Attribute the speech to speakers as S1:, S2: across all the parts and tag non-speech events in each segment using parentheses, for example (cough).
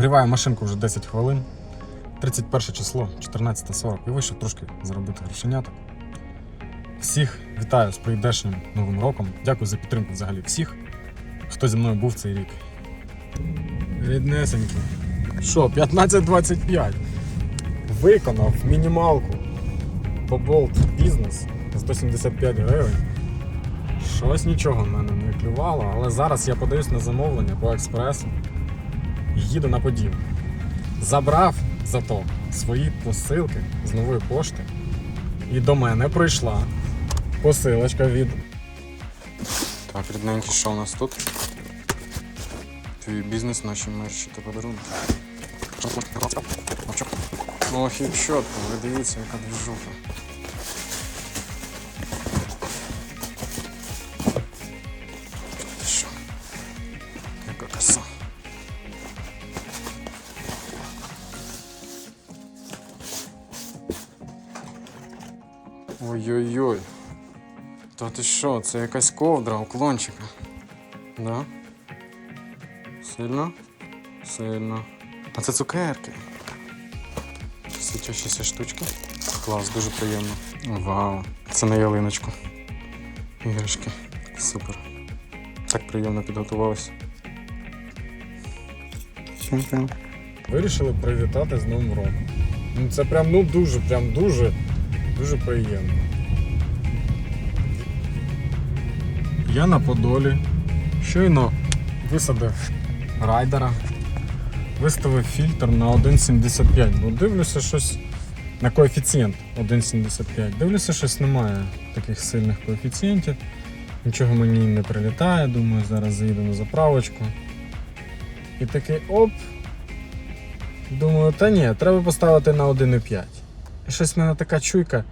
S1: Огріваю машинку вже 10 хвилин. 31 число, 14.40. І вийшов трошки заробити грошеняток. Всіх вітаю з прийдешнім новим роком. Дякую за підтримку взагалі всіх, хто зі мною був цей рік. Ріднесенькі. Що, 15.25. Виконав мінімалку по болт бізнес за 175 гривень. Щось нічого в мене не клювало, але зараз я подаюсь на замовлення по експресу їду на поділ. Забрав зато свої посилки з нової пошти. І до мене прийшла посилочка від. Так, рідненький, що у нас тут? Твій бізнес, наші мерчі та подарунки. Ох, і чітко, ви дивіться, яка движуха. Ой-ой-ой. Та ти що, це якась ковдра уклончика. Да? Сильно? Сильно. А це цукерки. Світящіся штучки. Клас, дуже приємно. Вау. Це на ялиночку. Іграшки. Супер. Так приємно підготувалися. Вирішили привітати з Новим роком. Ну це прям ну дуже, прям дуже, дуже приємно. Я на Подолі. Щойно висадив райдера. Виставив фільтр на 1,75. Ну дивлюся щось на коефіцієнт 1,75. Дивлюся, щось немає таких сильних коефіцієнтів. Нічого мені не прилітає, думаю, зараз заїду на заправочку. І такий оп. Думаю, та ні, треба поставити на 1,5. Щось в мене така чуйка.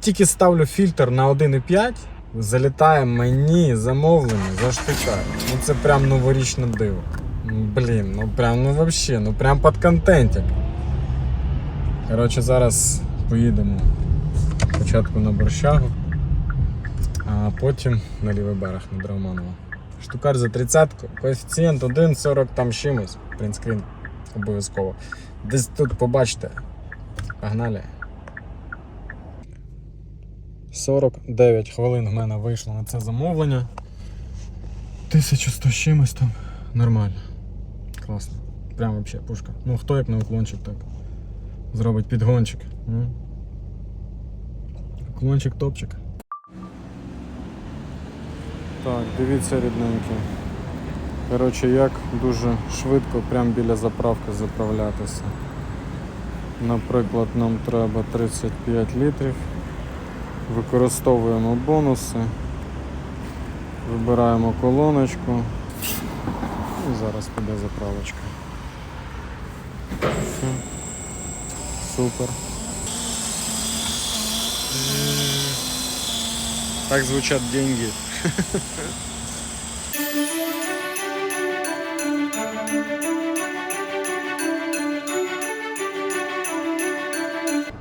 S1: Тільки ставлю фільтр на 1,5, залітає мені замовлення за штика. Ну це прям новорічне диво. Блін, ну прям ну вообще, ну прям під контентик. Коротше, зараз поїдемо спочатку на борщагу, а потім на лівий берег на Драгоманово. Штукар за 30, коефіцієнт 1,40 там чимось. Принтскрін обов'язково. Десь тут побачите. Погнали. 49 хвилин в мене вийшло на це замовлення. 1100 з чимось там. Нормально. Класно. Прям вообще пушка. Ну хто як на уклончик так зробить підгончик. Ну. Уклончик топчик. Так, дивіться рідненькі. Коротше, як дуже швидко прямо біля заправки заправлятися. Наприклад, нам треба 35 літрів. Використовуємо бонуси, вибираємо колоночку і зараз піде заправочка. Супер. Так звучат деньги.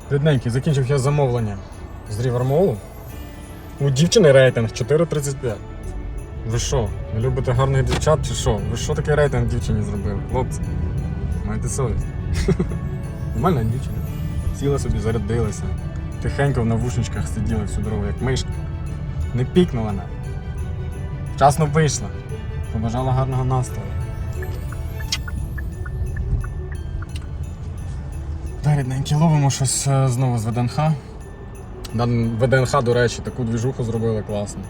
S1: Рідненький, закінчив я замовлення з Рівермолу. У дівчини рейтинг 4,35. Ви що, не любите гарних дівчат чи що? Ви що таке рейтинг дівчині зробили? Хлопці, майте совість. (laughs) Нормальна дівчина. Сіла собі, зарядилася. Тихенько в навушничках сиділа всю дорогу, як мишка. Не пікнула навіть. Вчасно вийшла. Побажала гарного настрою. Да, рідненькі, ловимо щось е, знову з ВДНХ. Да, ВДНХ, до речі, таку двіжуху зробили класно.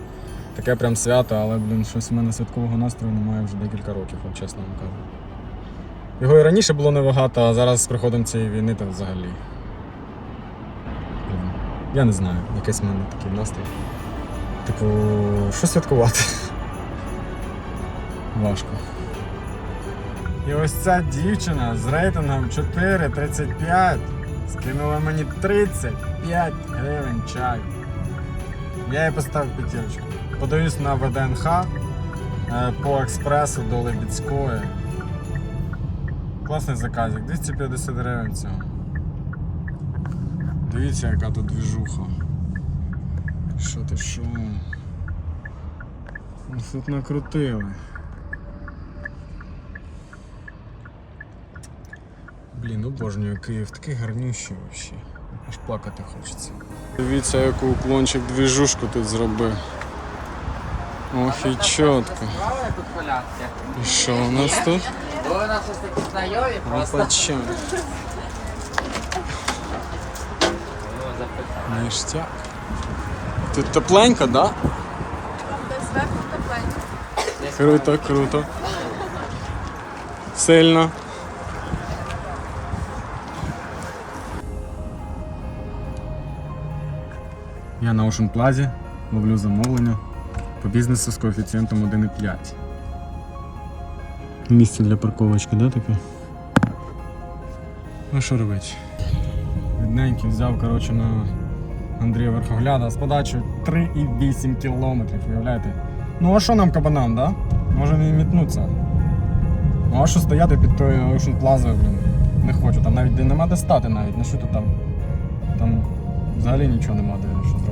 S1: Таке прям свято, але блін, щось у мене святкового настрою немає вже декілька років, от чесно вам кажу. Його і раніше було небагато, а зараз з приходом цієї війни то взагалі. Я не знаю, якийсь в мене такий настрій. Типу, що святкувати? (laughs) Важко. І ось ця дівчина з рейтингом 4,35 скинула мені 35 гривень чаю. Я їй поставив п'ятірочку. Подаюсь на ВДНХ е, по експресу до Лебідської. Класний заказик, 250 гривень цього. Дивіться, яка тут двіжуха. Що ти що? Тут накрутили. Блін, обожнюю Київ, такий гарнющий взагалі. Аж плакати хочеться. Дивіться, яку уклончик двіжушку тут зробив. Ох і чітко. І що у нас тут?
S2: У нас ось такі просто запитаю.
S1: Тут тепленько, да? Круто, круто. Сильно. На Ocean Plaza ловлю замовлення по бізнесу з коефіцієнтом 1,5. Місце для парковочки, да, таке? Ну що робити? Бідненький взяв, коротше, на Андрія Верхогляда з подачею 3,8 кілометрів, уявляєте? Ну а що нам кабанам, да? Можемо і мітнутися. Ну а що стояти під тою Ocean Plaza, блін? Не хочу, там навіть де нема де стати навіть, ну що тут там? Там взагалі нічого нема де що зробити.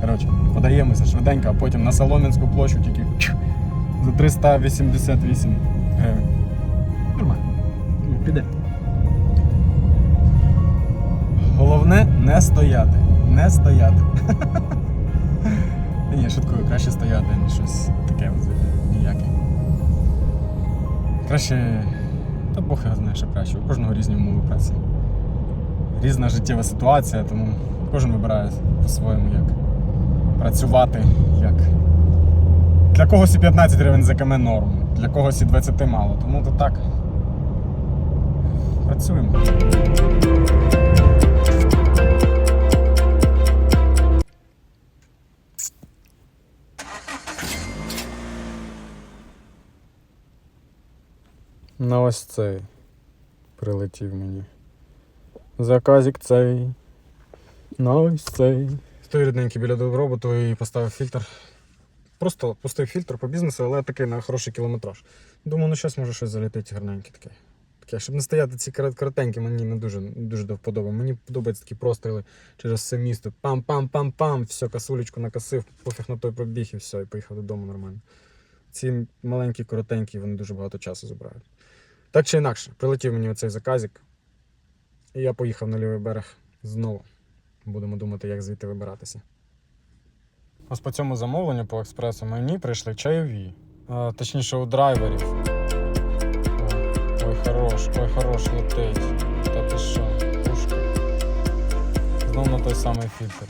S1: Коротше, подаємося швиденько, а потім на Солом'янську площу тільки за 388 гривень. Нормально. Ну, Піде. Головне не стояти. Не стояти. (laughs) Ні, шуткую, краще стояти, ніж щось таке ніяке. Краще. Та Бог його знає, що краще. У кожного різні умови праці. Різна життєва ситуація, тому кожен вибирає по-своєму, як працювати, як. Для когось і 15 гривень за КМ норм, для когось і 20 мало. Тому то так. Працюємо. На ось цей прилетів мені. Заказик цей. На ось цей. Стою рідненький біля добробуту і поставив фільтр. Просто пустив фільтр по бізнесу, але такий на хороший кілометраж. Думаю, ну щось може щось залетить гарненьке таке. Таке, щоб не стояти ці коротенькі, мені не дуже, дуже до вподоби. Мені подобаються такі простріли через все місто. Пам-пам-пам-пам, все, касулечку накосив, пофіг на той пробіг і все, і поїхав додому нормально. Ці маленькі, коротенькі, вони дуже багато часу забирають. Так чи інакше, прилетів мені оцей заказик, і я поїхав на лівий берег знову. Будемо думати, як звідти вибиратися. Ось по цьому замовленню по експресу мені прийшли чайові. А, точніше, у драйверів. Ой, ой, хорош, ой, хорош летить. Та ти що, пушка. Знов на той самий фільтр.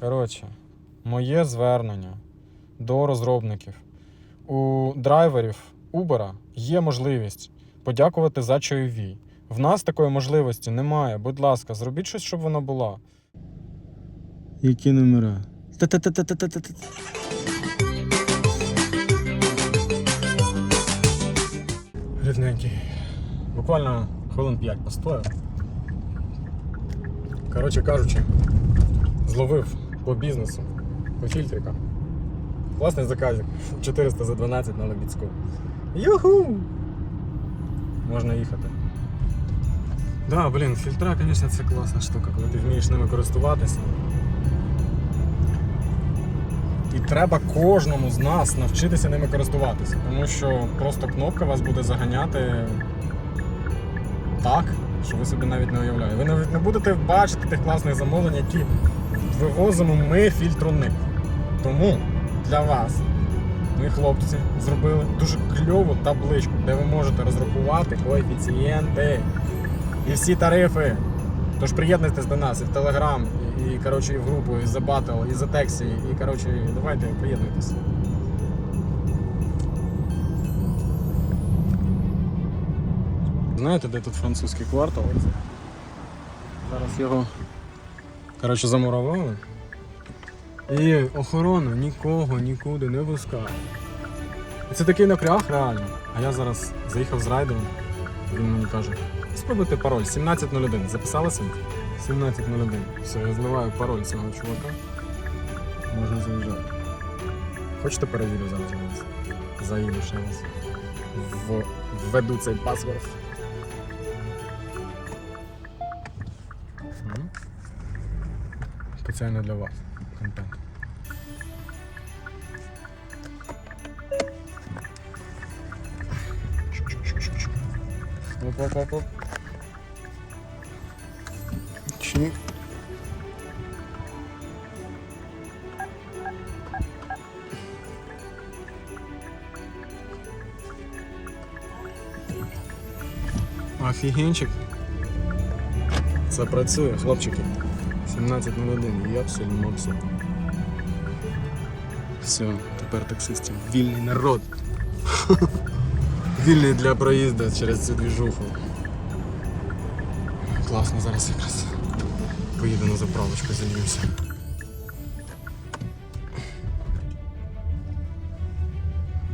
S1: Коротше, моє звернення до розробників. У драйверів Uber є можливість подякувати за чайові. В нас такої можливості немає. Будь ласка, зробіть щось, щоб вона була. Які номера? Рідненький. Буквально хвилин 5 постояв. Коротше кажучи, зловив по бізнесу, по фільтрикам. Класний заказик. 400 за 12 на Лебідську. Юху! Можна їхати. Да, блін, фільтра, звісно, це класна штука, коли ти вмієш ними користуватися. І треба кожному з нас навчитися ними користуватися. Тому що просто кнопка вас буде заганяти так, що ви собі навіть не уявляєте. Ви навіть не будете бачити тих класних замовлень, які вивозимо ми фільтроник. Тому для вас ми, хлопці, зробили дуже кльову табличку, де ви можете розрахувати коефіцієнти і всі тарифи. Тож приєднуйтесь до нас і в Телеграм, і, коротше, і в групу, і за батл, і за тексі, і коротше, давайте приєднуйтесь. Знаєте, де тут французький квартал? Зараз його коротше, замуровали. І охорона нікого нікуди не пускає. Це такий напряг реально. А я зараз заїхав з райдом, він мені каже, спробуйте пароль 1701. Записалися? 1701. Все, я зливаю пароль цього чувака. Можна заїжджати. Хочете перевірю зараз на вас? Заїду ще раз. Введу цей паспорт. Спеціально для вас контент. Оп-оп-оп-оп. Чик. Офігенчик. Це працює, хлопчики. 17.01, япсель мопсель. Все, тепер таксистів. Вільний народ. Вільний для проїзду через цю двіжуху. Класно, зараз якраз поїду на заправочку, займемося.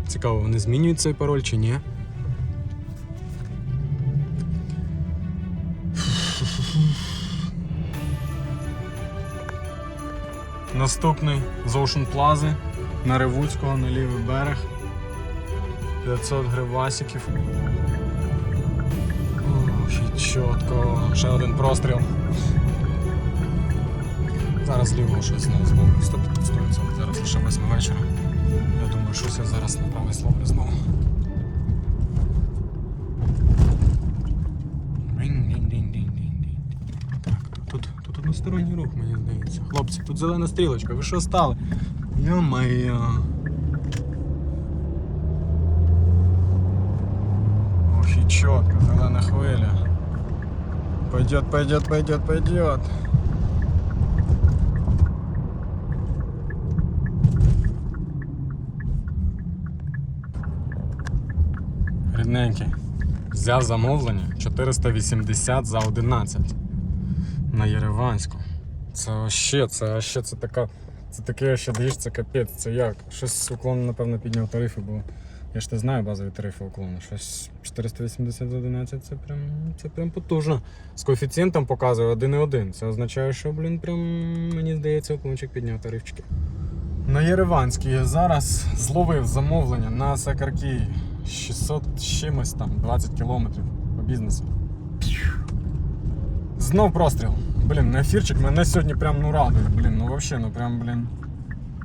S1: Цікаво, вони змінюють цей пароль чи ні? Наступний з Ocean Plaza на Ревуцького на лівий берег. 500 гривасиків. Чітко. Ще один простріл. Зараз ліво щось знову знову. 100%. Зараз лише 8 вечора. Я думаю, щось я зараз направо словлю знову. Рінь-дінь-дінь-дінь-дінь. Так, тут, тут, тут односторонній рух, мені здається. Хлопці, тут зелена стрілочка, ви що стали? Йо-моє. Ох и четко, зелена хвиля. Пойдет, пойдет, пойдет, пойдет. Рідненький. Взяв замовлення 480 за 11 на Єреванську. Це вообще, це вообще, це така. Це таке ще даєш, це капець, це як? Щось уклон, напевно, підняв тарифи, бо я ж не знаю базові тарифи уклону. Щось 480 за 11 це прям, це прям потужно. З коефіцієнтом показує 1,1. Це означає, що, блін, прям мені здається, уклончик підняв тарифчики. На Єреванській зараз зловив замовлення на Сакаркії 600 з чимось там, 20 кілометрів по бізнесу. Знов простріл. Блін, на ефірчик мене сьогодні прям ну радує. Блін, ну взагалі, ну прям, блін.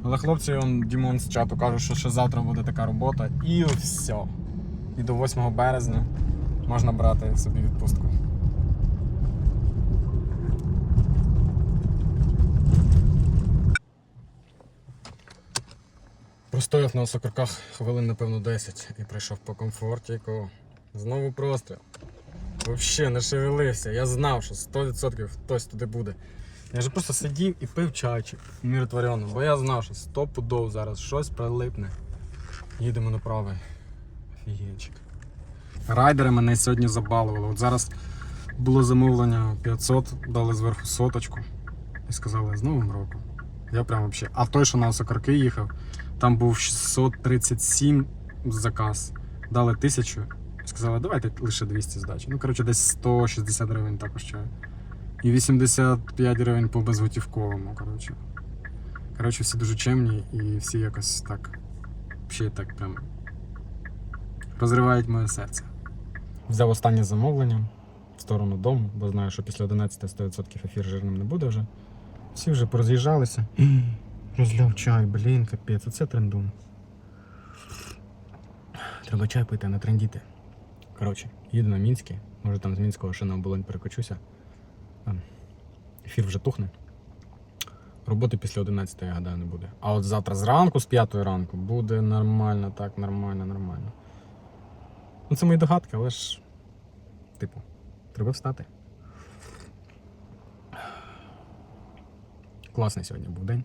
S1: Але хлопці, он Дімон з чату каже, що ще завтра буде така робота, і все. І до 8 березня можна брати собі відпустку. Простояв на осокорках хвилин, напевно, 10 і прийшов по комфортіку. Знову простріл. Взагалі не шевелився. Я знав, що 100% хтось туди буде. Я ж просто сидів і пив чайчик умиротворено, бо я знав, що 100 пудов зараз щось прилипне. Їдемо на правий. Офігенчик. Райдери мене сьогодні забалували. От зараз було замовлення 500, дали зверху соточку і сказали з Новим роком. Я прям вообще. А той, що на Осокорки їхав, там був 637 заказ, дали 1000 і сказали, давайте лише 200 здачі. Ну, коротше, десь 160 гривень також чаю. І 85 гривень по безготівковому. Коротше. Коротше, всі дуже чемні і всі якось так. Ще так прям розривають моє серце. Взяв останнє замовлення в сторону дому, бо знаю, що після 11 100% ефір жирним не буде вже. Всі вже пороз'їжджалися. Розляв чай, блін, капець, оце трендун. Треба чай пити, а не трендіти. Коротше, їду на Мінське, може там з Мінського ще на оболонь перекочуся. Ефір вже тухне. Роботи після 11 я гадаю, не буде. А от завтра зранку, з 5 ранку, буде нормально, так, нормально, нормально. Ну, це мої догадки, але ж, типу, треба встати. Класний сьогодні був день.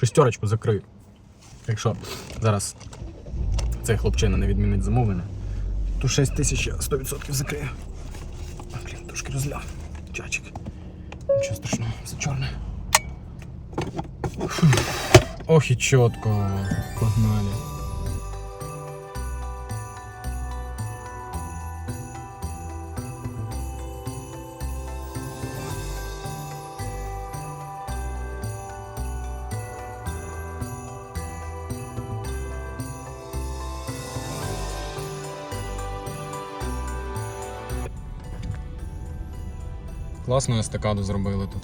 S1: Шестерочку закрию. Якщо зараз цей хлопчина не відмінить замовлення, то 6 тисяч 100% закрию. А, блін, трошки розляв. Чачик. Нічого страшного, все чорне. Ох і чітко. Погнали. Класну естакаду зробили тут.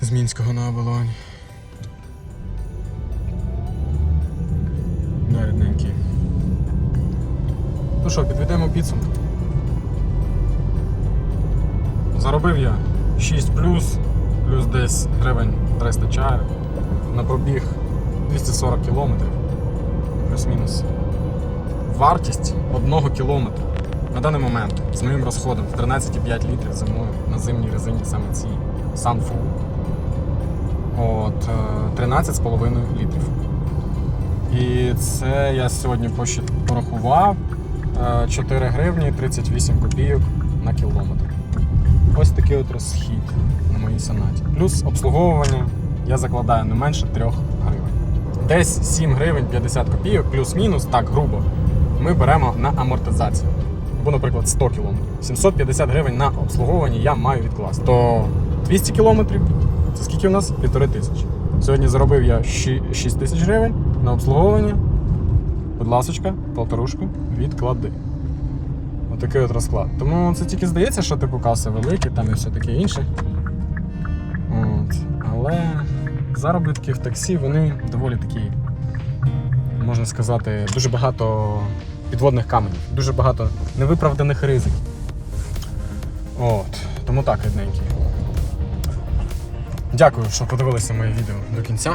S1: З Мінського на оболонь. Да, рідненький. Ну що, підведемо підсумки. Заробив я 6 плюс, плюс десь гривень 300 чаю, На пробіг 240 кілометрів. Плюс-мінус. Вартість 1 кілометра на даний момент з моїм розходом 13,5 літрів зимою на зимній резині саме цій Sunfull. От, е, 13,5 літрів. І це я сьогодні порахував е, 4 гривні 38 копійок на кілометр. Ось такий от розхід на моїй сонаті. Плюс обслуговування я закладаю не менше 3 гривень. Десь 7 гривень 50 копійок, плюс-мінус, так грубо, ми беремо на амортизацію. Або, наприклад, 100 кілометрів. 750 гривень на обслуговування я маю відкласти. То 200 кілометрів це скільки у нас? Півтори тисячі. Сьогодні заробив я 6 тисяч гривень на обслуговування. Будь ласочка, полторушку відклади. Отакий от розклад. Тому це тільки здається, що типу каси великі, там і все таке інше. От. Але заробітки в таксі, вони доволі такі, можна сказати, дуже багато підводних каменів, дуже багато невиправданих ризиків. От. Тому так, рідненькі. Дякую, що подивилися моє відео до кінця.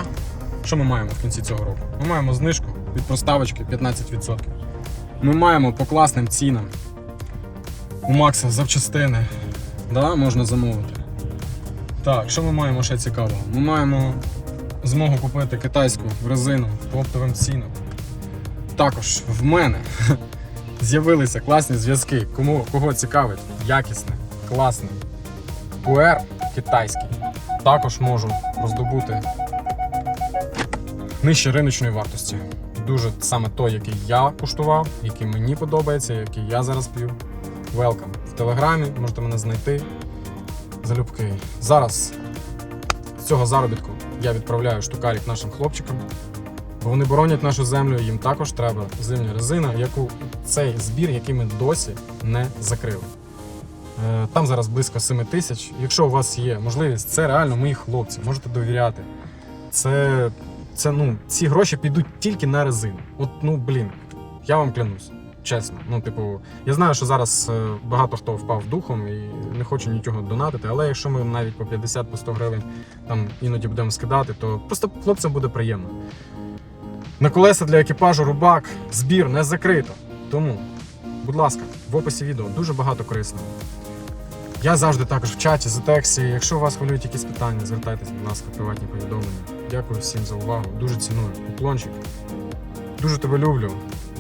S1: Що ми маємо в кінці цього року? Ми маємо знижку від проставочки 15%. Ми маємо по класним цінам. У Макса запчастини. Да, можна замовити. Так, що ми маємо ще цікавого? Ми маємо змогу купити китайську резину по оптовим цінам. Також в мене (laughs) з'явилися класні зв'язки. Кому кого цікавить, якісне, класне. QR китайський. Також можу роздобути нижче риночної вартості. Дуже саме той, який я куштував, який мені подобається, який я зараз п'ю. Welcome. В телеграмі можете мене знайти. Залюбки. Зараз з цього заробітку я відправляю штукарик нашим хлопчикам. Вони боронять нашу землю, їм також треба зимня резина, яку цей збір, який ми досі не закрили. Е, Там зараз близько 7 тисяч. Якщо у вас є можливість, це реально мої хлопці, можете довіряти. Це, це ну, ці гроші підуть тільки на резину. От, ну блін, я вам клянусь. Чесно, ну типу, я знаю, що зараз е, багато хто впав духом і не хоче нічого донатити, але якщо ми навіть по 50 по 100 гривень там іноді будемо скидати, то просто хлопцям буде приємно. На колеса для екіпажу рубак, збір не закрито. Тому, будь ласка, в описі відео дуже багато корисного. Я завжди також в чаті, за тексті. Якщо у вас хвилюють якісь питання, звертайтесь, будь ласка, приватні повідомлення. Дякую всім за увагу. Дуже ціную. Уклончик. Дуже тебе люблю.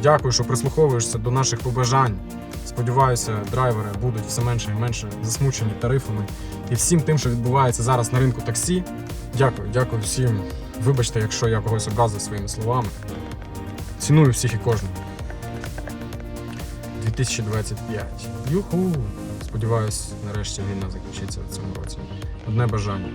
S1: Дякую, що прислуховуєшся до наших побажань. Сподіваюся, драйвери будуть все менше і менше засмучені тарифами і всім тим, що відбувається зараз на ринку таксі. Дякую, дякую всім. Вибачте, якщо я когось образив своїми словами. Ціную всіх і кожного. 2025. Юху! Сподіваюсь, нарешті війна закінчиться в цьому році. Одне бажання.